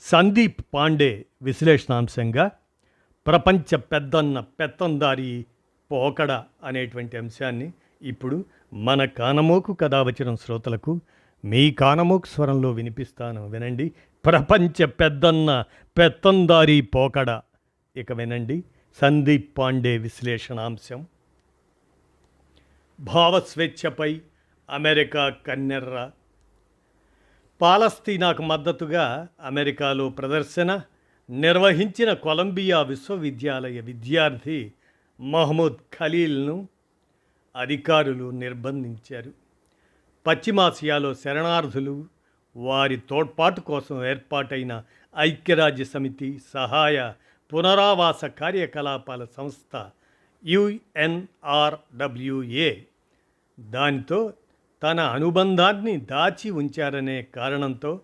సందీప్ పాండే విశ్లేషణాంశంగా ప్రపంచ పెద్దన్న పెత్తందారి పోకడ అనేటువంటి అంశాన్ని ఇప్పుడు మన కానమోకు కథ వచ్చిన శ్రోతలకు మీ కానమోకు స్వరంలో వినిపిస్తాను. వినండి. ప్రపంచ పెద్దన్న పెత్తందారి పోకడ. ఇక వినండి. సందీప్ పాండే విశ్లేషణాంశం. భావస్వేచ్ఛపై అమెరికా కన్నెర్ర పాలస్తీనాకు మద్దతుగా అమెరికాలో ప్రదర్శన నిర్వహించిన కొలంబియా విశ్వవిద్యాలయ విద్యార్థి మహమ్మద్ ఖలీల్ను అధికారులు నిర్బంధించారు. పశ్చిమాసియాలో శరణార్థులు వారి తోడ్పాటు కోసం ఏర్పాటైన ఐక్యరాజ్య సమితి సహాయ పునరావాస కార్యకలాపాల సంస్థ యుఎన్ఆర్డబ్ల్యూఏ. దానితో తన అనుబంధాన్ని దాచి ఉంచారనే కారణంతో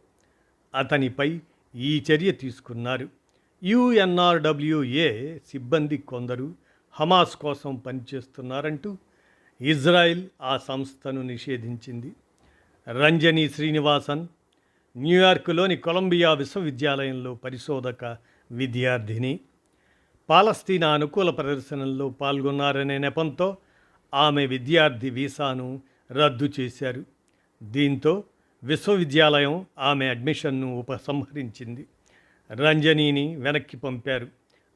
అతనిపై ఈ చర్య తీసుకున్నారు. యుఎన్ఆర్డబ్ల్యూఏ సిబ్బంది కొందరు హమాస్ కోసం పనిచేస్తున్నారంటూ ఇజ్రాయెల్ ఆ సంస్థను నిషేధించింది. రంజని శ్రీనివాసన్ న్యూయార్క్లోని కొలంబియా విశ్వవిద్యాలయంలో పరిశోధక విద్యార్థిని పాలస్తీనా అనుకూల ప్రదర్శనల్లో పాల్గొన్నారనే నెపంతో ఆమె విద్యార్థి వీసాను రద్దు చేశారు. దీంతో విశ్వవిద్యాలయం ఆమె అడ్మిషన్ను ఉపసంహరించింది. రంజనీని వెనక్కి పంపారు.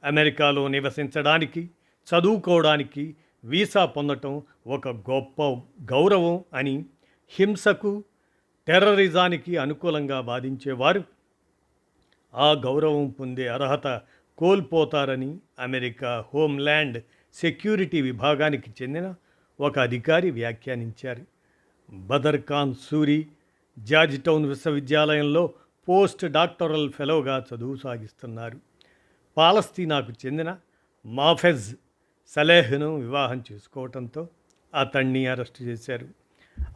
అమెరికాలో నివసించడానికి చదువుకోవడానికి వీసా పొందటం ఒక గొప్ప గౌరవం అని హింసకు టెర్రరిజానికి అనుకూలంగా వాదించేవారు ఆ గౌరవం పొందే అర్హత కోల్పోతారని అమెరికా హోమ్ల్యాండ్ సెక్యూరిటీ విభాగానికి చెందిన ఒక అధికారి వ్యాఖ్యానించారు. బదర్ఖాన్ సూరి జార్జ్ టౌన్ విశ్వవిద్యాలయంలో పోస్ట్ డాక్టరల్ ఫెలోగా చదువు సాగిస్తున్నారు. పాలస్తీనాకు చెందిన మాఫెజ్ సలేహ్ను వివాహం చేసుకోవడంతో అతన్ని అరెస్ట్ చేశారు.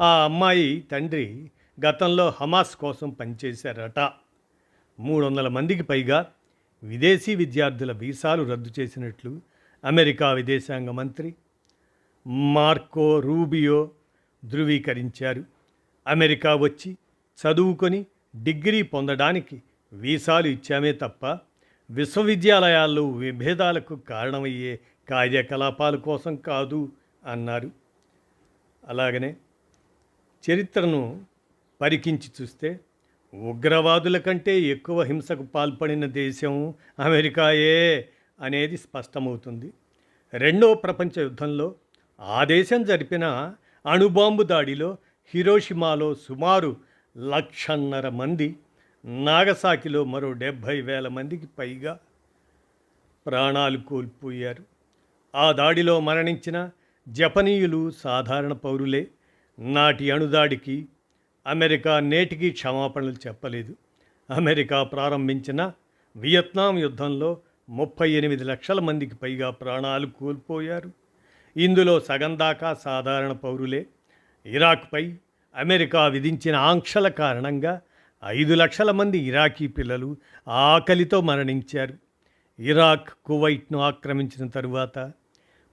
ఆ అమ్మాయి తండ్రి గతంలో హమాస్ కోసం పనిచేశారట. మూడు వందల మందికి పైగా విదేశీ విద్యార్థుల వీసాలు రద్దు చేసినట్లు అమెరికా విదేశాంగ మంత్రి మార్కో రూబియో ధృవీకరించారు. అమెరికా వచ్చి చదువుకొని డిగ్రీ పొందడానికి వీసాలు ఇచ్చామే తప్ప విశ్వవిద్యాలయాల్లో విభేదాలకు కారణమయ్యే కార్యకలాపాల కోసం కాదు అన్నారు. అలాగనే చరిత్రను పరికించి చూస్తే ఉగ్రవాదుల కంటే ఎక్కువ హింసకు పాల్పడిన దేశం అమెరికాయే అనేది స్పష్టమవుతుంది. రెండో ప్రపంచ యుద్ధంలో ఆ దేశం జరిపిన అణుబాంబు దాడిలో హిరోషిమాలో సుమారు లక్షన్నర మంది నాగసాకిలో మరో డెబ్భై వేల మందికి పైగా ప్రాణాలు కోల్పోయారు. ఆ దాడిలో మరణించిన జపనీయులు సాధారణ పౌరులే. నాటి అణుదాడికి అమెరికా నేటికి క్షమాపణలు చెప్పలేదు. అమెరికా ప్రారంభించిన వియత్నాం యుద్ధంలో ముప్పై ఎనిమిది లక్షల మందికి పైగా ప్రాణాలు కోల్పోయారు. ఇందులో సగం దాకా సాధారణ పౌరులే. ఇరాక్పై అమెరికా విధించిన ఆంక్షల కారణంగా ఐదు లక్షల మంది ఇరాకీ పిల్లలు ఆకలితో మరణించారు. ఇరాక్ కువైట్ను ఆక్రమించిన తరువాత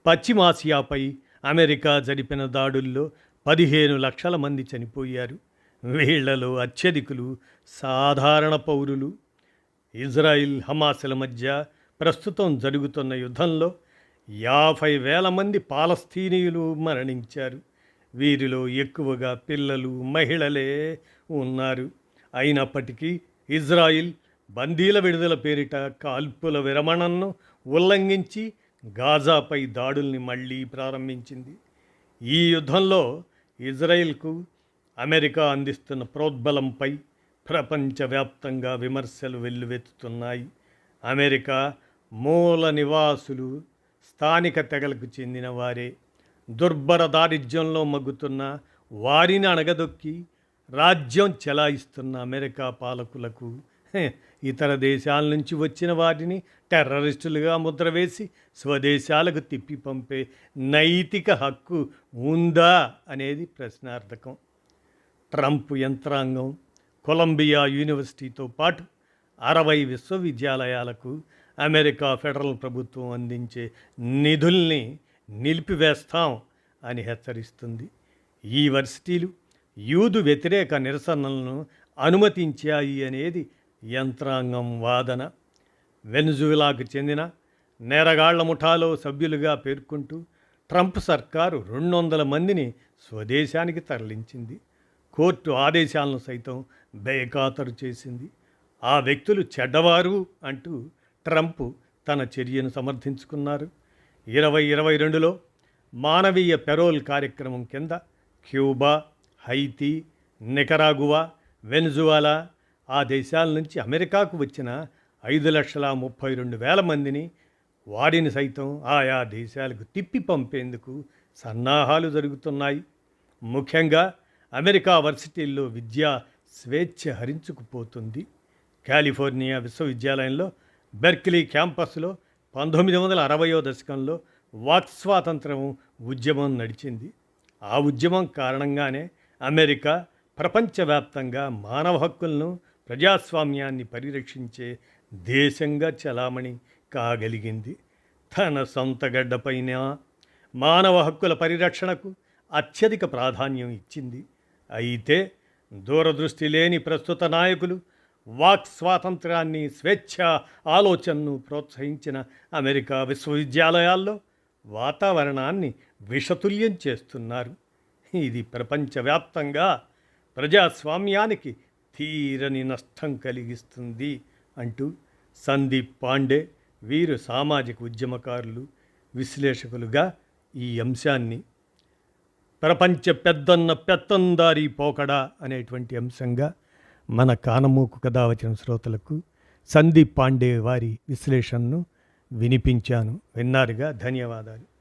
పశ్చిమాసియాపై అమెరికా జరిపిన దాడుల్లో పదిహేను లక్షల మంది చనిపోయారు. వీళ్ళలో అత్యధికులు సాధారణ పౌరులు. ఇజ్రాయిల్ హమాసుల మధ్య ప్రస్తుతం జరుగుతున్న యుద్ధంలో యాభై వేల మంది పాలస్తీనీయులు మరణించారు. వీరిలో ఎక్కువగా పిల్లలు మహిళలే ఉన్నారు. అయినప్పటికీ ఇజ్రాయిల్ బందీల విడుదల పేరిట కాల్పుల విరమణను ఉల్లంఘించి గాజాపై దాడుల్ని మళ్ళీ ప్రారంభించింది. ఈ యుద్ధంలో ఇజ్రాయిల్కు అమెరికా అందిస్తున్న ప్రోద్బలంపై ప్రపంచవ్యాప్తంగా విమర్శలు వెల్లువెత్తుతున్నాయి. అమెరికా మూల నివాసులు స్థానిక తెగలకు చెందిన వారే దుర్భర దారిద్ర్యంలో మగ్గుతున్న వారిని అణగదొక్కి రాజ్యం చెలాయిస్తున్న అమెరికా పాలకులకు ఇతర దేశాల నుంచి వచ్చిన వాటిని టెర్రరిస్టులుగా ముద్ర వేసి స్వదేశాలకు తిప్పి పంపే నైతిక హక్కు ఉందా అనేది ప్రశ్నార్థకం. ట్రంప్ యంత్రాంగం కొలంబియా యూనివర్సిటీతో పాటు అరవై విశ్వవిద్యాలయాలకు అమెరికా ఫెడరల్ ప్రభుత్వం అందించే నిధుల్ని నిలిపివేస్తాం అని హెచ్చరిస్తుంది. ఈ వర్సిటీలు యూదు వ్యతిరేక నిరసనలను అనుమతించాయి అనేది యంత్రాంగం వాదన. వెనుజులాకు చెందిన నేరగాళ్ళ ముఠాలో సభ్యులుగా పేర్కొంటూ ట్రంప్ సర్కారు రెండు వందల మందిని స్వదేశానికి తరలించింది. కోర్టు ఆదేశాలను సైతం బేఖాతరు చేసింది. ఆ వ్యక్తులు చెడ్డవారు అంటూ ట్రంప్ తన చర్యను సమర్థించుకున్నారు. ఇరవై ఇరవై రెండులో మానవీయ పెరోల్ కార్యక్రమం కింద క్యూబా హైతీ నికరాగువా వెనుజువాలా ఆ దేశాల నుంచి అమెరికాకు వచ్చిన ఐదు లక్షల ముప్పై రెండు వేల మందిని వారిని సైతం ఆయా దేశాలకు తిప్పి పంపేందుకు సన్నాహాలు జరుగుతున్నాయి. ముఖ్యంగా అమెరికా వర్సిటీల్లో విద్య స్వేచ్ఛ హరించుకుపోతుంది. కాలిఫోర్నియా విశ్వవిద్యాలయంలో బెర్కిలీ క్యాంపస్లో పంతొమ్మిది వందల అరవయో దశకంలో వాక్ స్వాతంత్రం ఉద్యమం నడిచింది. ఆ ఉద్యమం కారణంగానే అమెరికా ప్రపంచవ్యాప్తంగా మానవ హక్కులను ప్రజాస్వామ్యాన్ని పరిరక్షించే దేశంగా చలామణి కాగలిగింది. తన సొంత గడ్డపైన మానవ హక్కుల పరిరక్షణకు అత్యధిక ప్రాధాన్యం ఇచ్చింది. అయితే దూరదృష్టి లేని ప్రస్తుత నాయకులు వాక్ స్వాతంత్రాన్ని స్వేచ్ఛ ఆలోచనను ప్రోత్సహించిన అమెరికా విశ్వవిద్యాలయాల్లో వాతావరణాన్ని విషతుల్యం చేస్తున్నారు. ఇది ప్రపంచవ్యాప్తంగా ప్రజాస్వామ్యానికి తీరని నష్టం కలిగిస్తుంది అంటూ సందీప్ పాండే వీరు సామాజిక ఉద్యమకారులు విశ్లేషకులుగా ఈ అంశాన్ని ప్రపంచ పెద్దన్న పెత్తందారి పోకడా అనేటువంటి అంశంగా మన కానమూకు కథ వచ్చిన శ్రోతలకు సందీప్ పాండే వారి విశ్లేషణను వినిపించాను. విన్నారుగా? ధన్యవాదాలు.